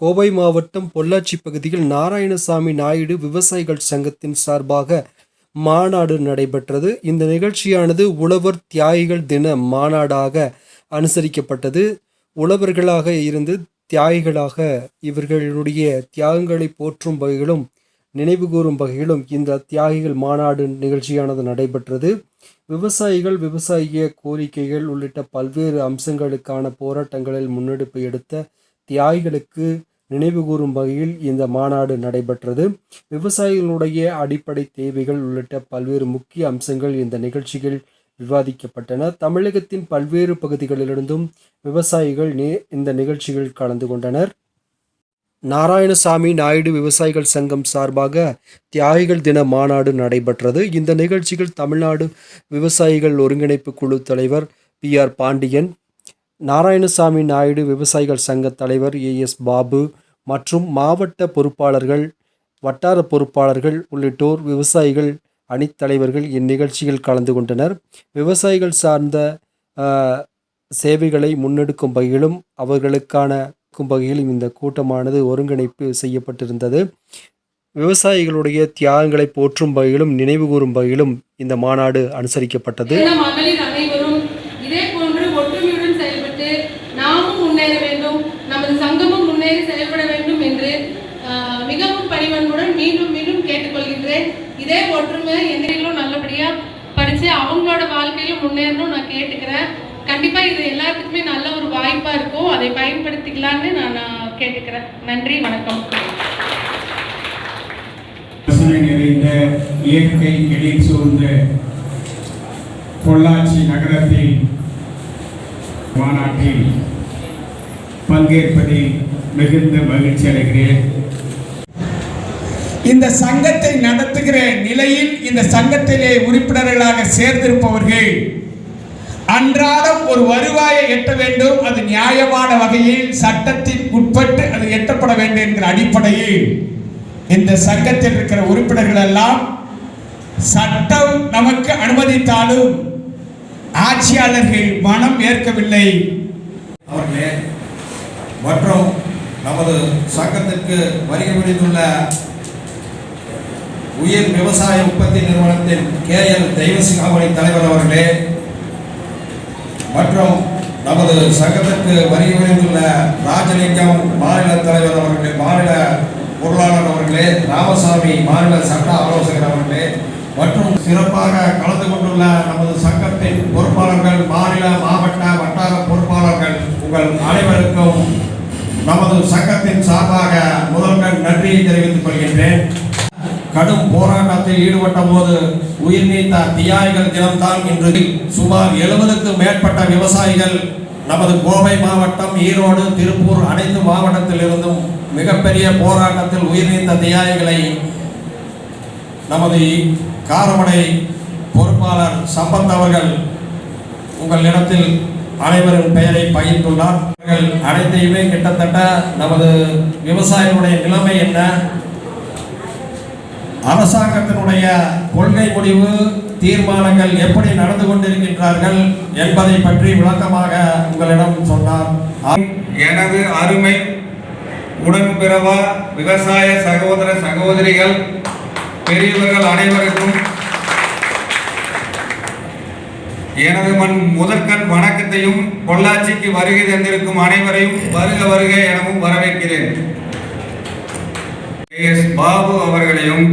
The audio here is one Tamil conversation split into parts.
கோவை மாவட்டம் பொள்ளாச்சி பகுதியில் நாராயணசாமி நாயுடு விவசாயிகள் சங்கத்தின் சார்பாக மாநாடு நடைபெற்றது. இந்த நிகழ்ச்சியானது உழவர் தியாகிகள் தின மாநாடாக அனுசரிக்கப்பட்டது. உழவர்களாக இருந்து தியாகிகளாக இவர்களுடைய தியாகங்களை போற்றும் வகையிலும் நினைவுகூரும் வகையிலும் இந்த தியாகிகள் மாநாடு நிகழ்ச்சியானது நடைபெற்றது. விவசாயிகள் விவசாயிய கோரிக்கைகள் உள்ளிட்ட பல்வேறு அம்சங்களுக்கான போராட்டங்களில் முன்னெடுப்பு எடுத்த தியாகிகளுக்கு நினைவுகூரும் வகையில் இந்த மாநாடு நடைபெற்றது. விவசாயிகளுடைய அடிப்படை தேவைகள் உள்ளிட்ட பல்வேறு முக்கிய அம்சங்கள் இந்த நிகழ்ச்சியில் விவாதிக்கப்பட்டன. தமிழகத்தின் பல்வேறு பகுதிகளிலிருந்தும் விவசாயிகள் நே இந்த நிகழ்ச்சியில் கலந்து கொண்டனர். நாராயணசாமி நாயுடு விவசாயிகள் சங்கம் சார்பாக தியாகிகள் தின மாநாடு நடைபெற்றது. இந்த நிகழ்ச்சியில் தமிழ்நாடு விவசாயிகள் ஒருங்கிணைப்பு குழு தலைவர் பி ஆர் பாண்டியன் நாராயணசாமி நாயுடு விவசாயிகள் சங்க தலைவர் ஏ எஸ் பாபு மற்றும் மாவட்ட பொறுப்பாளர்கள் வட்டார பொறுப்பாளர்கள் உள்ளிட்டோர் விவசாயிகள் அணித்தலைவர்கள் இந்நிகழ்ச்சியில் கலந்து கொண்டனர். விவசாயிகள் சார்ந்த சேவைகளை முன்னெடுக்கும் வகையிலும் அவர்களுக்கான வகையிலும் இந்த கூட்டமானது ஒருங்கிணைப்பு செய்யப்பட்டிருந்தது. விவசாயிகளுடைய தியாகங்களை போற்றும் வகையிலும் நினைவுகூரும் வகையிலும் இந்த மாநாடு அனுசரிக்கப்பட்டது. அவங்களோட வாழ்க்கையிலும் முன்னேறணும் நான் கேட்டுக்கிறேன். கண்டிப்பா இது எல்லாத்துக்குமே நல்ல ஒரு வாய்ப்பா இருக்கும். அதை பயன்படுத்திக்கலாம்னு நான் கேட்டுக்கிறேன். நன்றி வணக்கம். நிறைந்த இயற்கை எழில் சூழ்ந்த பொள்ளாச்சி நகரத்தில் மாநாட்டில் பங்கேற்பதில் மிகுந்த மகிழ்ச்சி அடைகிறேன். இந்த சங்கத்தை நடத்துகிற நிலையில் இந்த சங்கத்திலே உறுப்பினர்களாக சேர்ந்திருப்பவர்கள் அன்றாடம் ஒரு வருவாயை எட்ட வேண்டும் அது நியாயமான வகையில் சட்டத்தின் உட்பட்டு அது எட்டப்பட வேண்டும் என்கிற அடிப்படையில் இந்த சங்கத்தில் இருக்கிற உறுப்பினர்கள் எல்லாம் சட்டம் நமக்கு அனுமதித்தாலும் ஆட்சியாளர்கள் மனம் ஏற்கவில்லை. அவர்களே மற்றும் நமது சங்கத்திற்கு வருகை முடிந்துள்ள உயர் விவசாய உற்பத்தி நிறுவனத்தின் கே எல் தெய்வசிங்காமணி தலைவர் அவர்களே மற்றும் நமது சங்கத்திற்கு வருகை புரிந்துள்ள ராஜலிங்கம் மாநில தலைவர் அவர்களே மாநில பொருளாளர் அவர்களே ராமசாமி மாநில சட்ட ஆலோசகர் அவர்களே மற்றும் சிறப்பாக கலந்து கொண்டுள்ள நமது சங்கத்தின் பொறுப்பாளர்கள் மாநில மாவட்ட வட்டார பொறுப்பாளர்கள் உங்கள் அனைவருக்கும் நமது சங்கத்தின் சார்பாக முதல்கள் நன்றியை தெரிவித்துக் கொள்கின்றேன். கடும் போராட்டத்தில் ஈடுபட்ட போது உயிர் நீத்த தியாய்கள் தினம்தான் இன்று சுமார் எழுபதுக்கும் மேற்பட்ட விவசாயிகள் நமது கோவை மாவட்டம் ஈரோடு திருப்பூர் அனைத்து மாவட்டத்திலிருந்தும் மிகப்பெரிய போராட்டத்தில் உயிர் நீத்த தியாகிகளை நமது காரமடை பொறுப்பாளர் சம்பத் அவர்கள் உங்களிடத்தில் அனைவரின் பெயரை பகிர்ந்துள்ளார். அனைத்தையுமே கிட்டத்தட்ட நமது விவசாயிகளுடைய நிலைமை என்ன? அரசாங்கத்தினுடைய கொள்கை முடிவு தீர்மானங்கள் எப்படி நடந்து கொண்டிருக்கின்றார்கள் என்பதை பற்றி விளக்கமாக உங்களிடம் சொன்னார். எனது அருமை உடன்பிறவா விவசாய சகோதர சகோதரிகள் பெரியவர்கள் அனைவருக்கும் எனது மண் முதற்கண் வணக்கத்தையும் பொள்ளாச்சிக்கு வருகை தந்திருக்கும் அனைவரையும் வருக வருக எனவும் வரவேற்கிறேன். எஸ் பாபு அவர்களையும்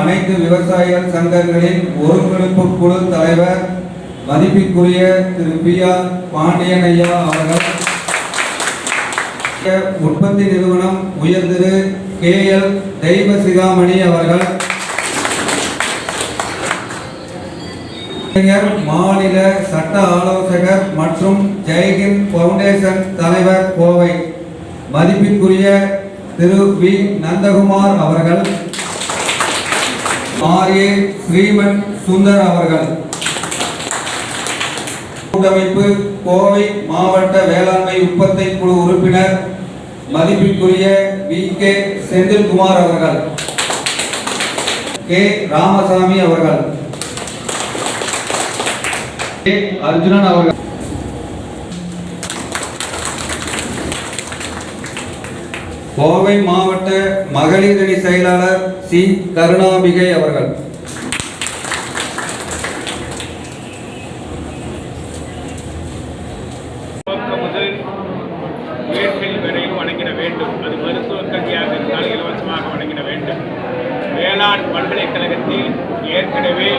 அனைத்து விவசாயிகள் சங்கங்களின் ஒருங்கிணைப்பு குழு தலைவர் மதிப்பிற்குரிய திரு பி ஆர் பாண்டியன் ஐயா அவர்கள். உற்பத்தி நிறுவனம் உயர் திரு கே எல் தெய்வ சிகாமணி அவர்கள். இளைஞர் மாநில சட்ட ஆலோசகர் மற்றும் ஜெய்ஹிந்த் பவுண்டேஷன் தலைவர் கோவை. மதிப்பிற்குரிய திரு வி. நந்தகுமார் அவர்கள் ஆர். ஏ. ஸ்ரீமன் சுந்தர் அவர்கள். கூட்டமைப்பு கோவை மாவட்ட வேளாண்மை உற்பத்தி குழு உறுப்பினர் மதிப்பிற்குரிய வி. கே. செந்தில்குமார் அவர்கள். கே. ராமசாமி அவர்கள். கே. அர்ஜுனன் அவர்கள். கோவை மாவட்ட மகளிர் அணி செயலாளர் சி. கருணாம்பிகை அவர்கள். துவக்கம் முதல் உயர்கல்வி வரையில் வழங்கிட வேண்டும். அது மருத்துவக் கல்வியாக இருந்தால் இலவசமாக வழங்கிட வேண்டும். வேளாண் பல்கலைக்கழகத்தில் ஏற்கனவே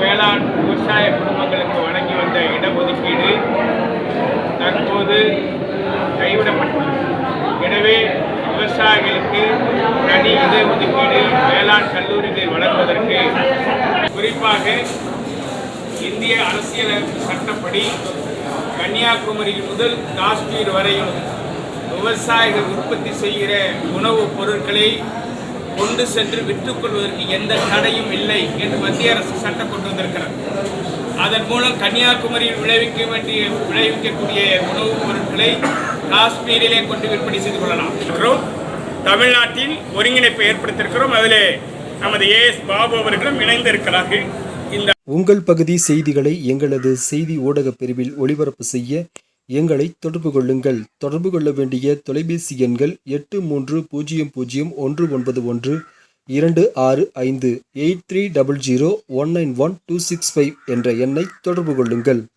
வேளாண் விவசாய குடும்பங்களுக்கு வழங்கி வந்த இடஒதுக்கீடு தற்போது விவசாயிகளுக்கு தனி இட ஒதுக்கீடு வேளாண் கல்லூரிகளை வழங்குவதற்கு குறிப்பாக இந்திய அரசியல் சட்டப்படி கன்னியாகுமரி முதல் காஷ்மீர் வரையும் விவசாயிகள் உற்பத்தி செய்கிற உணவுப் பொருட்களை கொண்டு சென்று விற்றுக்கொள்வதற்கு எந்த தடையும் இல்லை என்று மத்திய அரசு சட்டம் கொண்டு வந்திருக்கிறது அதன் மூலம் கன்னியாகுமரியில் விளைவிக்க வேண்டிய விளைவிக்கக்கூடிய உணவுப் பொருட்களை காஷ்மீரிலே கொண்டு விற்பனை செய்து கொள்ளலாம் இருக்கிறோம். தமிழ்நாட்டில் ஒருங்கிணைப்பை ஏற்படுத்தியிருக்கிறோம். அதில் நமது ஏஎஸ் பாபு அவர்களும் இணைந்திருக்கிறார்கள். இந்த உங்கள் பகுதி செய்திகளை எங்களது செய்தி ஊடகப் பிரிவில் ஒளிபரப்பு செய்ய எங்களை தொடர்பு கொள்ளுங்கள். தொடர்பு கொள்ள வேண்டிய தொலைபேசி எண்கள் எட்டு மூன்று பூஜ்ஜியம் பூஜ்ஜியம் ஒன்று ஒன்பது ஒன்று இரண்டு ஆறு ஐந்து eight three double zero one nine one two six five என்ற எண்ணை தொடர்பு கொள்ளுங்கள்.